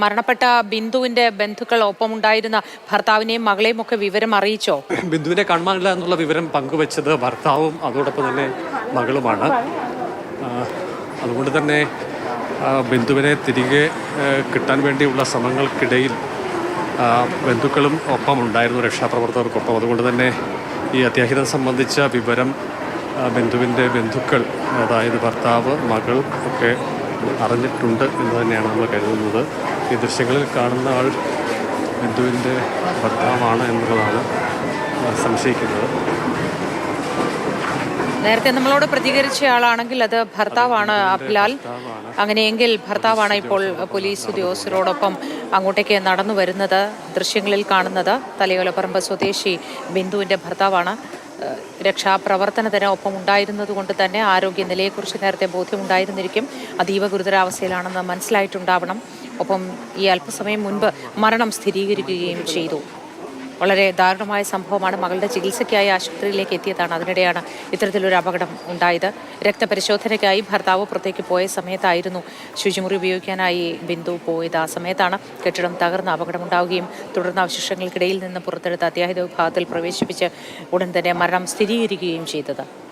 മരണപ്പെട്ട ബിന്ദുവിന്റെ ബന്ധുക്കൾ ഒപ്പമുണ്ടായിരുന്ന ഭർത്താവിനെയും മകളെയും ഒക്കെ വിവരം അറിയിച്ചോ? ബിന്ദുവിനെ കാണാനില്ല എന്നുള്ള വിവരം പങ്കുവച്ചത് ഭർത്താവും അതോടൊപ്പം തന്നെ മകളുമാണ്. അതുകൊണ്ട് തന്നെ ബിന്ദുവിനെ തിരികെ കിട്ടാൻ വേണ്ടിയുള്ള ശ്രമങ്ങൾക്കിടയിൽ ബന്ധുക്കളും ഒപ്പം ഉണ്ടായിരുന്നു രക്ഷാപ്രവർത്തകർക്കൊപ്പം. അതുകൊണ്ട് തന്നെ ഈ അത്യാഹിതം സംബന്ധിച്ച വിവരം ബിന്ദുവിന്റെ ബന്ധുക്കൾ അതായത് ഭർത്താവ് മകൾ ഒക്കെ അറിഞ്ഞിട്ടുണ്ട് എന്ന് തന്നെയാണ് നമ്മൾ കരുതുന്നത്. ഈ ദൃശ്യങ്ങളിൽ കാണുന്ന ആൾ ബിന്ദുവിന്റെ ഭർത്താവാണ് എന്നുള്ളതാണ് സംശയിക്കുന്നത്. നേരത്തെ നമ്മളോട് പ്രതികരിച്ച ആളാണെങ്കിൽ അത് ഭർത്താവാണ് അബ്ലാൽ അങ്ങനെയെങ്കിൽ ഭർത്താവാണ് ഇപ്പോൾ പോലീസ് ഉദ്യോഗസ്ഥരോടൊപ്പം അങ്ങോട്ടേക്ക് നടന്നു വരുന്നത് ദൃശ്യങ്ങളിൽ കാണുന്നത്. തലയോലപ്പറമ്പ് സ്വദേശി ബിന്ദുവിന്റെ ഭർത്താവാണ്. രക്ഷാപ്രവർത്തനത്തിന് ഒപ്പം ഉണ്ടായിരുന്നത് കൊണ്ട് തന്നെ ആരോഗ്യനിലയെക്കുറിച്ച് നേരത്തെ ബോധ്യമുണ്ടായിരുന്നിരിക്കും. അതീവ ഗുരുതരാവസ്ഥയിലാണെന്ന് മനസ്സിലായിട്ടുണ്ടാവണം. ഒപ്പം ഈ അല്പസമയം മുൻപ് മരണം സ്ഥിരീകരിക്കുകയും ചെയ്തു. വളരെ ദാരുണമായ സംഭവമാണ്. മകളുടെ ചികിത്സയ്ക്കായി ആശുപത്രിയിലേക്ക് എത്തിയതാണ്. അതിനിടെയാണ് ഇത്തരത്തിലൊരു അപകടം ഉണ്ടായത്. രക്തപരിശോധനയ്ക്കായി ഭർത്താവ് പുറത്തേക്ക് പോയ സമയത്തായിരുന്നു ശുചിമുറി ഉപയോഗിക്കാനായി ബിന്ദു പോയത്. ആ സമയത്താണ് കെട്ടിടം തകർന്ന അപകടമുണ്ടാവുകയും തുടർന്ന് അവശിഷ്ടങ്ങൾക്കിടയിൽ നിന്ന് പുറത്തെടുത്ത അത്യാഹിത വിഭാഗത്തിൽ പ്രവേശിപ്പിച്ച് ഉടൻ തന്നെ മരണം സ്ഥിരീകരിക്കുകയും ചെയ്തത്.